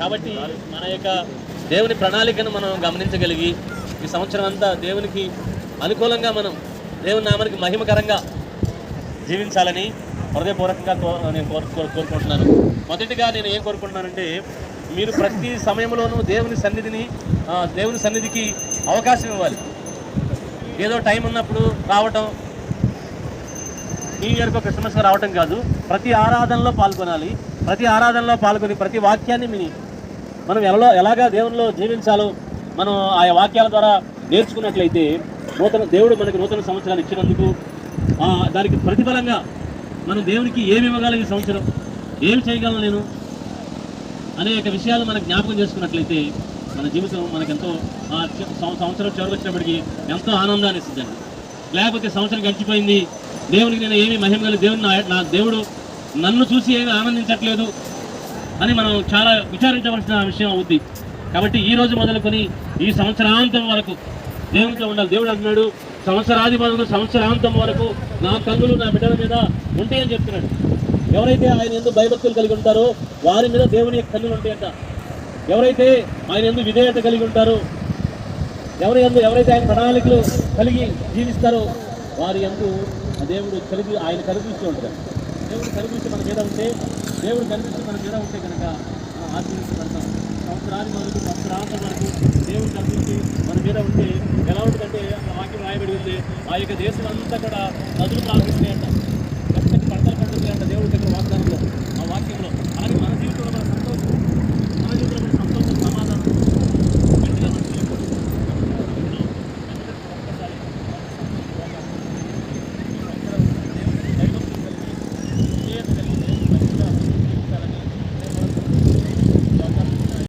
కాబట్టి మన యొక్క దేవుని ప్రణాళికను మనం గమనించగలిగి ఈ సంవత్సరం అంతా దేవునికి అనుకూలంగా మనం దేవుని నామానికి మహిమకరంగా జీవించాలని హృదయపూర్వకంగా నేను కోరు కోరుకుంటున్నాను. మొదటిగా నేను ఏం కోరుకుంటున్నానంటే మీరు ప్రతి సమయంలోనూ దేవుని సన్నిధిని దేవుని సన్నిధికి అవకాశం ఇవ్వాలి. ఏదో టైం ఉన్నప్పుడు రావటం న్యూ ఇయర్కో క్రిస్మస్ రావటం కాదు. ప్రతి ఆరాధనలో పాల్గొనాలి. ప్రతి ఆరాధనలో పాల్గొని ప్రతి వాక్యాన్ని విని మనం ఎలా ఎలాగా దేవునిలో జీవించాలో మనం ఆ వాక్యాల ద్వారా నేర్చుకున్నట్లయితే నూతన దేవుడు మనకి నూతన సంవత్సరాలు ఇచ్చినందుకు దానికి ప్రతిఫలంగా మనం దేవునికి ఏమి ఇవ్వగలం ఈ సంవత్సరం? ఏమి చేయగలను నేను? అనేక విషయాలు మనకు జ్ఞాపకం చేసుకున్నట్లయితే మన జీవితం మనకెంతో సంవత్సరం చివరికి వచ్చినప్పటికీ ఎంతో ఆనందాన్ని ఇస్తుందండి. లేకపోతే సంవత్సరం గడిచిపోయింది దేవునికి నేను ఏమి మహిమ దేవుని నా- దేవుడు నన్ను చూసి ఏమి ఆనందించట్లేదు అని మనం చాలా విచారించవలసిన విషయం అవుద్ది. కాబట్టి ఈ రోజు మొదలుకొని ఈ సంవత్సరాంతం వరకు దేవునితో ఉండాలి. దేవుడు అంటున్నాడు సంవత్సరాది మొదలు సంవత్సరాంతం వరకు నా కన్నులు నా బిడ్డల మీద ఉంటాయని చెప్తున్నాడు. ఎవరైతే ఆయన ఎందుకు భయభక్తులు కలిగి ఉంటారో వారి మీద దేవుని యొక్క కన్నులు ఉంటాయంట. ఎవరైతే ఆయన ఎందుకు విధేయత కలిగి ఉంటారో ఎవరి ఎందు ఎవరైతే ఆయన ప్రణాళికలు కలిగి జీవిస్తారో వారి ఎందు దేవుడు కలిపి ఆయన కనిపిస్తూ ఉంటాడు. దేవుడు కనిపిస్తే మన మీద ఉంటే దేవుడు కనిపిస్తే మన మీద ఉంటే కనుక మనం ఆశీర్వదించబడతాం సంవత్సరాది వరకు సంవత్సరాంతం వరకు దేవుడు కనిపించి మన మీద ఉంటే ఎలా ఉంటుందంటే ఆ వాక్యం రాయబడి ఉంది ఆ యొక్క దేశం అంతా కూడా నదులు ప్రారంభిస్తున్నాయంట చక్కటి పంటలు పండుతున్నాయంట దేవుడి దగ్గర వాగ్దానంలో.